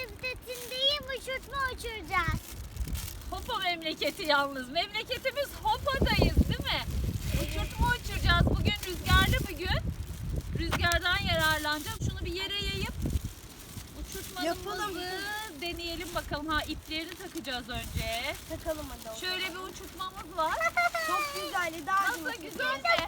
memleketindeyim uçurtma uçuracağız. Hopa memleketi yalnız. Memleketimiz Hopa'dayız değil mi? Uçurtma uçuracağız. Bugün rüzgarlı bir gün. Rüzgardan yararlanacağım. Şunu bir yere yayıp uçurtmamızı deneyelim bakalım. Ha iplerini takacağız önce. Takalım hadi Şöyle bir uçurtmamız var. Çok güzel Eda'cığım. Nasıl güzel mi?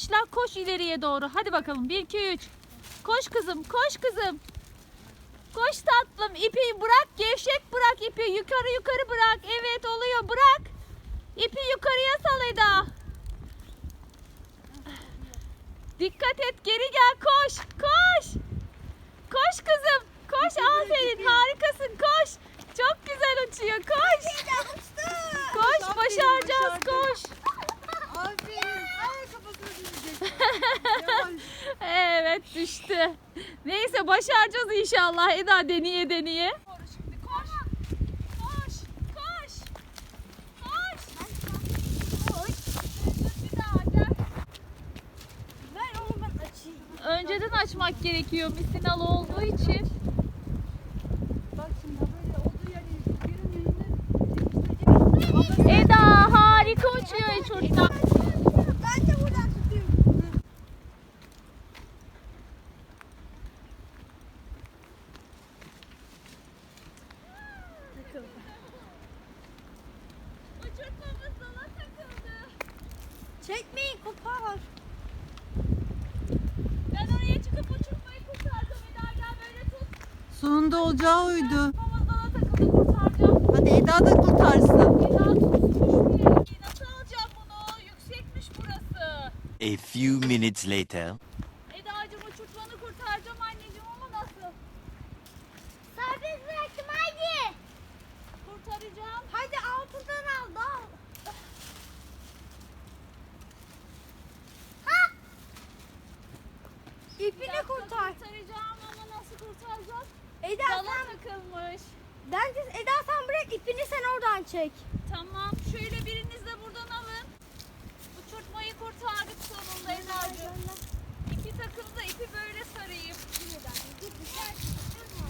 Koşmaya başla. Koş ileriye doğru. Hadi bakalım. 1 2 3. Koş kızım. Koş kızım. Koş tatlım. İpi bırak. Gevşek bırak ipi. Yukarı yukarı bırak. Evet oluyor. Bırak. İpi yukarıya sal Eda. Dikkat et. Geri gel. Koş. Koş. Koş kızım. Koş. Aferin. Harikasın. Koş. Çok güzel uçuyor. Koş. Koş. Başaracağız. Koş. Aferin. Ay kafasına düşecek. Yavaş. Evet düştü. Neyse başaracağız inşallah Eda deneye deneye. Önceden açmak gerekiyor misinalı olduğu için. Bak şimdi böyle olduğu yer birinin önüne Eda harika uçuyor çocuklar. Ben de buradan tutuyorum. Uçurtmamız sana takıldı. Çekmeyin kopar. Ben oraya çıkıp uçurtmayı kurtaracağım. Eda gel böyle tut. Sonunda olacağı oydu. Takıldı kurtaracağım. Hadi Eda da kurtarsın. Eda tutmuş bir. Nasıl alacağım bunu? Yüksekmiş burası. A few minutes later. Eda'cığım uçurtmanı kurtaracağım anneciğim ama nasıl? Serbest bıraktım haydi. Kurtaracağım. Hadi altından al dal. İpini Biraz da kurtar. Kurtaracağım ama nasıl kurtaracağım? Eda Dala sen, takılmış. bence Eda sen bırak ipini sen oradan çek. Tamam. Şöyle biriniz de buradan alın. Uçurtmayı kurtardık sonunda Eda'cığım. İpi takıldı. ipi böyle sarayım. Şeyma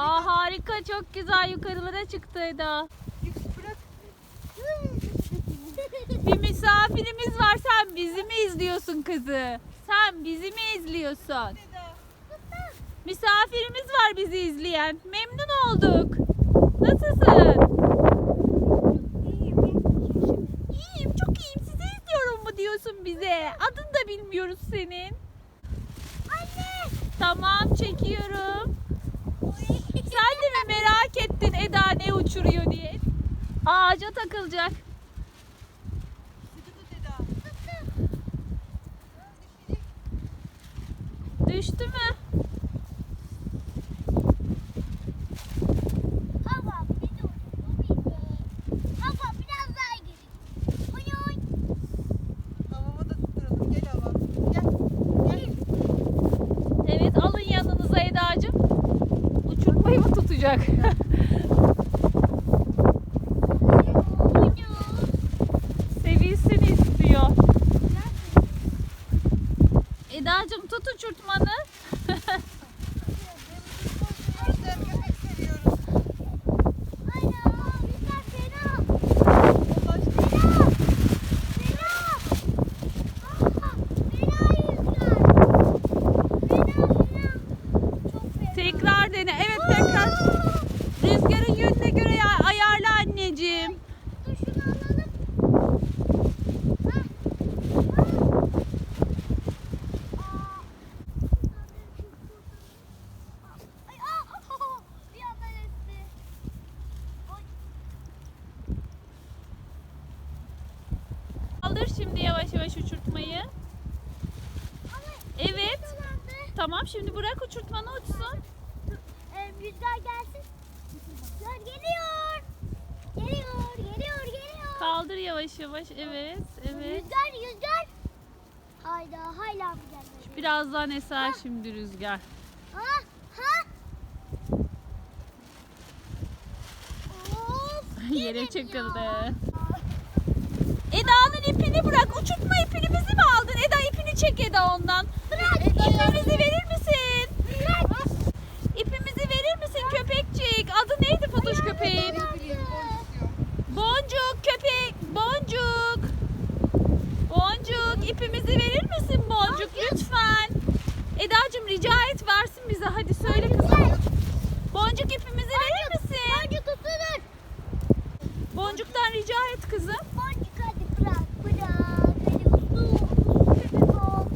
Aa harika çok güzel yukarılara çıktı Eda. Bir misafirimiz var sen bizi mi izliyorsun kızı? Sen bizi mi izliyorsun? Misafirimiz var bizi izleyen. Memnun olduk. Nasılsın? İyiyim çok iyiyim. Sizi izliyorum mu diyorsun bize? Adını da bilmiyoruz senin. Anne. Tamam çekiyorum. Merak ettin Eda ne uçuruyor diye? Ağaca takılacak. Sıkı tut Eda. Düştü mü? Evet alın yanınıza Eda'cığım. Uçurmayı mı tutacak? Sevilsin istiyor. Eda'cığım tut uçurtmanı. Bizler köpek seviyoruz. Ana rüzgar fena. Ulaş. Fena. Fena. Aa, Fena rüzgar. Fena fena. Çok fena. Tekrar dene. Evet tekrar. Rüzgarın yönüne göre ya- ayarla anneciğim. Dur şunu alalım. Hah. Hah. Aa. Ay, aa, bir anda esti. Oy. Kaldır şimdi yavaş yavaş uçurtmayı. Evet. Tamam şimdi bırak uçurtmanı uçsun. Ee, rüzgar gelsin. Rüzgar geliyor. Geliyor, geliyor, geliyor. Kaldır yavaş yavaş. Evet. Evet. Rüzgar, rüzgar. Hayda, hala mı gelmedi? Birazdan eser şimdi rüzgar. Ha, ha. Of. Yere çakıldı. Eda'nın ipini bırak. Uçurtma ipimizi mi aldın? Eda ipini çek Eda ondan. Bırak. İpimizi verir misin? Bırak. İpimizi verir misin köpekçik? Adı neydi Fatoş köpeğin? Boncuk köpek. Boncuk. Boncuk ipimizi verir misin Boncuk lütfen? Eda'cığım rica et versin bize. Hadi söyle kızım. Boncuk ipimizi verir misin? Boncuk tutulur. Boncuktan rica et kızım. Boncuk hadi bırak, bırak. Hadi uslu. Köpek ol.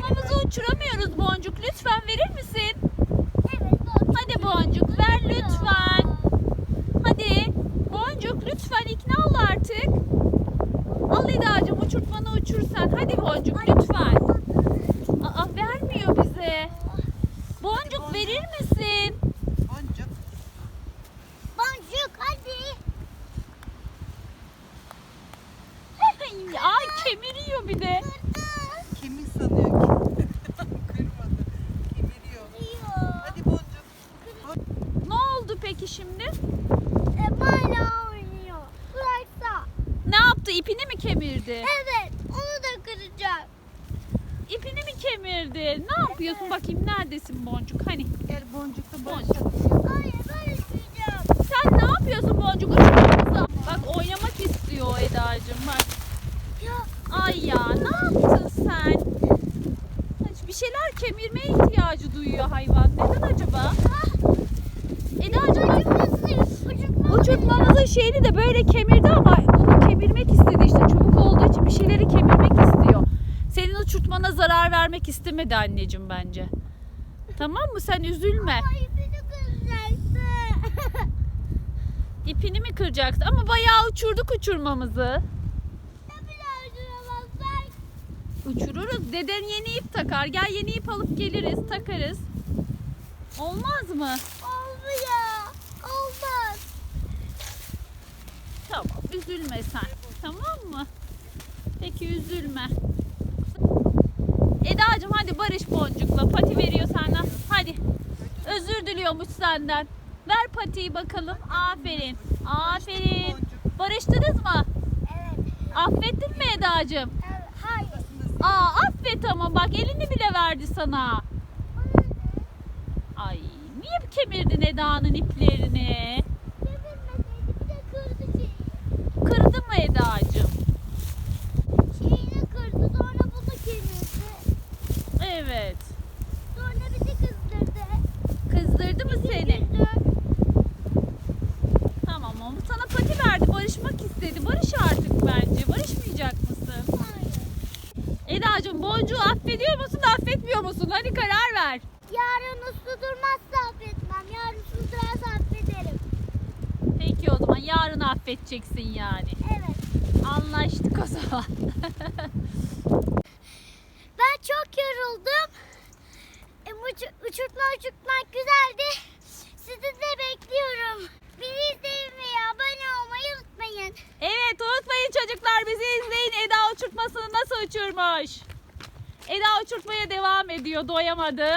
Kafamızı uçuramıyoruz Boncuk. Lütfen verir misin? Evet, boncuk. Hadi Boncuk ver lütfen. Hadi Boncuk lütfen ikna ol artık. Al Eda'cığım uçurtmanı uçur sen. Hadi Boncuk lütfen. Aa vermiyor bize. Boncuk verir misin? Boncuk. Boncuk hadi. Ay kemiriyor bir de. Kemik sanıyor ki. Kırmadı. Kemiriyor. Diyor. Hadi boncuk. Ne oldu peki şimdi? E, hala oynuyor. Bıraksa. Ne yaptı? İpini mi kemirdi? Evet, onu da kıracak. İpini mi kemirdi? Ne yapıyorsun? Bakayım neredesin Boncuk? Hani Gel boncukla Boncuk. Hayır, ben isteyeceğim. sen ne yapıyorsun Boncuk? Uçurtmanıza. Bak oynamak istiyor Eda'cığım bak. Ya, Ay ya ne yaptın sen? Bir şeyler kemirmeye ihtiyacı duyuyor hayvan. Neden acaba? Eda'cığım uçurtma. uçurtmanızın şeyini de böyle kemirdi ama onu kemirmek istedi işte. Çubuk olduğu için bir şeyleri kemirmek istiyor. Senin uçurtmana zarar vermek istemedi anneciğim bence. Tamam mı? Sen üzülme. Ay, beni kıracaktı. İpini mi kıracaktı? Ama bayağı uçurduk uçurmamızı. Uçururuz. Deden yeni ip takar. Gel yeni ip alıp geliriz, takarız. Olmaz mı? Olmuyor. Olmaz. Tamam, üzülme sen. Tamam mı? Peki üzülme. Eda'cığım hadi barış boncukla. Pati veriyor senden. Hadi. Özür diliyormuş senden. Ver patiyi bakalım. Aferin. Aferin. Barıştınız mı? Evet. Affettin mi Eda'cığım? evet. Hayır. Aa affet ama bak elini bile verdi sana. Ay Niye kemirdin Eda'nın iplerini? Kemirmeseydi bir de kırdı şeyi. Kırdı mı Eda'cığım? Şeyini kırdı sonra bunu kemirdi. Evet. Sonra bizi kızdırdı. Kızdırdı mı seni? Kızdırdı. Tamam o sana pati verdi. Barışmak istedi. Barış artık bence. Barışmayacak mısın? Hayır. Eda'cığım boncuğu affediyor musun affetmiyor musun? Hadi karar ver. Yarın uslu durmazsa affetmem. Yarın uslu durarsa affederim. Peki o zaman yarın affedeceksin yani. Evet. Anlaştık o zaman. Ben çok yoruldum. E, uç- uçurtma uçurtmak güzeldi. Sizi de bekliyorum. Bizi izleyin ve abone olmayı unutmayın. Evet unutmayın çocuklar bizi izleyin. Eda uçurtmasını nasıl uçurmuş? Eda uçurtmaya devam ediyor doyamadı.